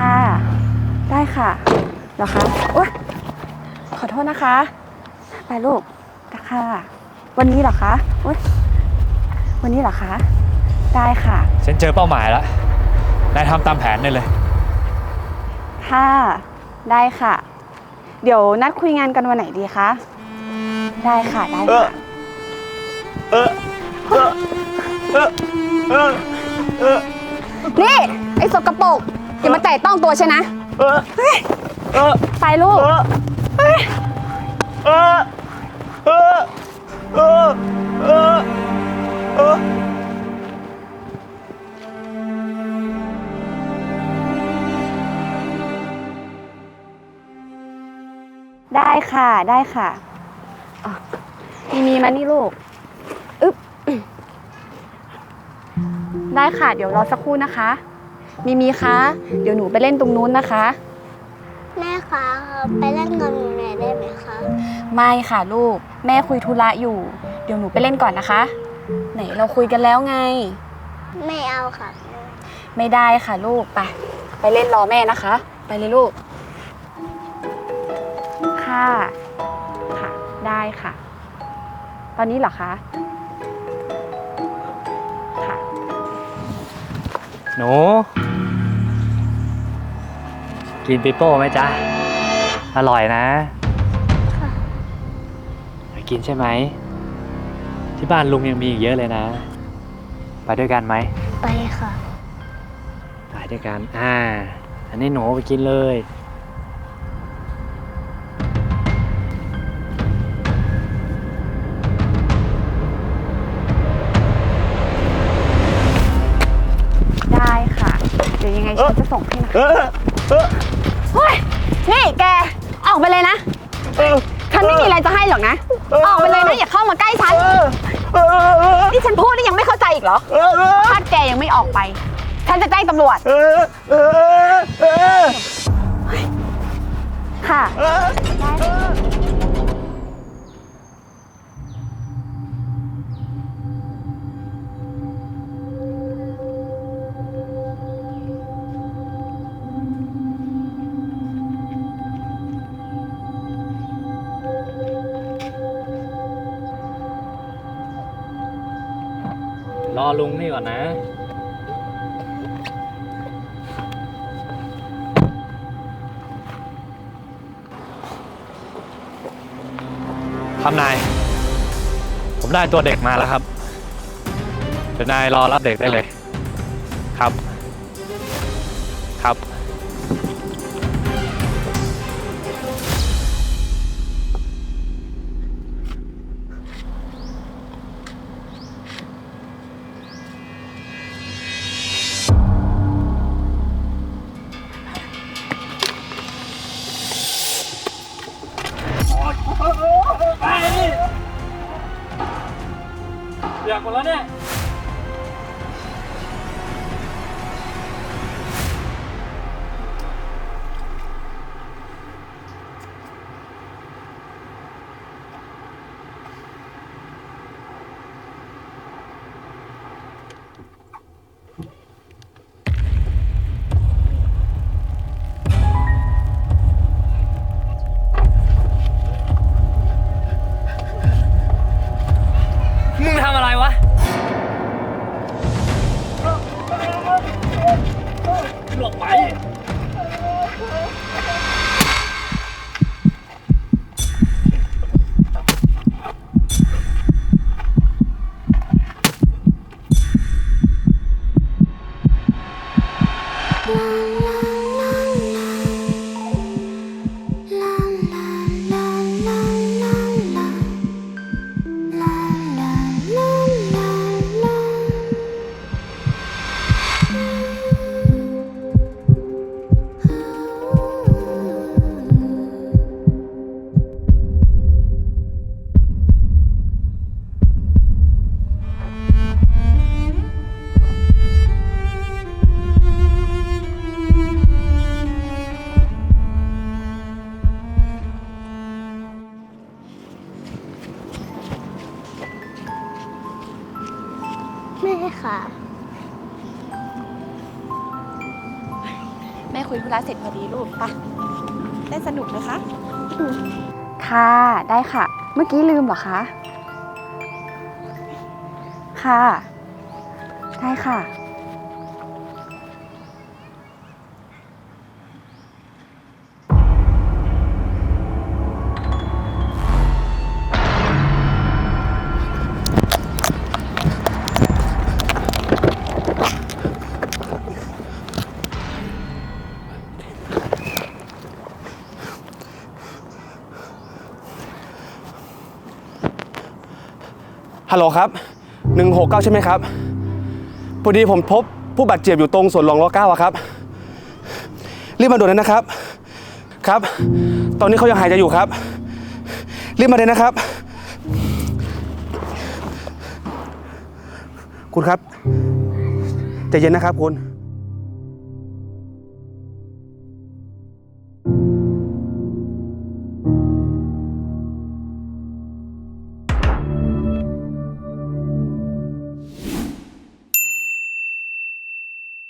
ค่ะ ได้ค่ะเหรอคะโอ๊ยขอโทษนะคะ ไปลูกค่ะวันนี้เหรอคะโอ๊ยวันนี้เหรอคะ ได้ค่ะ ฉันเจอเป้าหมายแล้ว นายทำตามแผนได้เลย ค่ะ ได้ค่ะ เดี๋ยวนัดคุยงานกันวันไหนดีคะ ได้ค่ะ ได้ค่ะ เออ เออ เออ เออเออนี่ ไอ้สกปรก อย่ามาแตะต้องตัวใช่นะเออเออไปลูก เออเออเออเออเออเออได้ค่ะได้ค่ะอะ มีมีมานี่ลูก อึ๊บ ได้ค่ะ เดี๋ยวรอสักครู่นะคะ มีมีคะ เดี๋ยวหนูไปเล่นตรงนู้นนะคะ แม่คะไปเล่นกับหนูหน่อยได้ไหมคะไม่ค่ะลูก แม่คุยธุระอยู่ เดี๋ยวหนูไปเล่นก่อนนะคะ ไหนเราคุยกันแล้วไง ไม่เอาค่ะไม่ได้ค่ะลูก ไป ไปเล่นรอแม่นะคะ ไปเลยลูก ค่ะ ค่ะ ได้ค่ะ ตอนนี้เหรอคะค่ะ หนู กินปิโป้ไหมจ๊ะ อร่อยนะค่ะอยากกินใช่ไหม ที่บ้านลุงยังมีอีกเยอะเลยนะ ไปด้วยกันไหม ไปค่ะ ไปด้วยกัน อ่า อันนี้หนูไปกินเลย ฉันจะส่งให้นะเออเออเฮ้ยนี่แกออกไปเลยนะ เออฉันไม่มีอะไรจะให้หรอกนะ ออกไปเลยนะอย่าเข้ามาใกล้ฉัน เออเออนี่ฉันพูดนี่ยังไม่เข้าใจอีกเหรอเออถ้าแกยังไม่ออกไป ฉันจะแจ้งตำรวจ เออเออเออค่ะ เออ รอลุงนี่ก่อนนะ ครับนาย ผมได้ตัวเด็กมาแล้วครับ เดี๋ยวนายรอรับเด็กได้เลย ครับ ครับากหมดแล้วเนี่ย อะไรวะ หลบไป แม่ค่ะ แม่คุยธุระเสร็จพอดีลูกปะได้สนุกนะคะ ค่ะ ได้ค่ะ เมื่อกี้ลืมเหรอคะ ค่ะ ได้ค่ะ ฮัลโหลครับ 169 ใช่ไหมครับ พอดีผมพบผู้บาดเจ็บอยู่ตรงสวนหลวงรเก้าอะครับ รีบมาด่วนเลยนะครับ ครับ ตอนนี้เขายังหายใจอยู่ครับ รีบมาเลยนะครับ คุณครับใจเย็นนะครับคุณ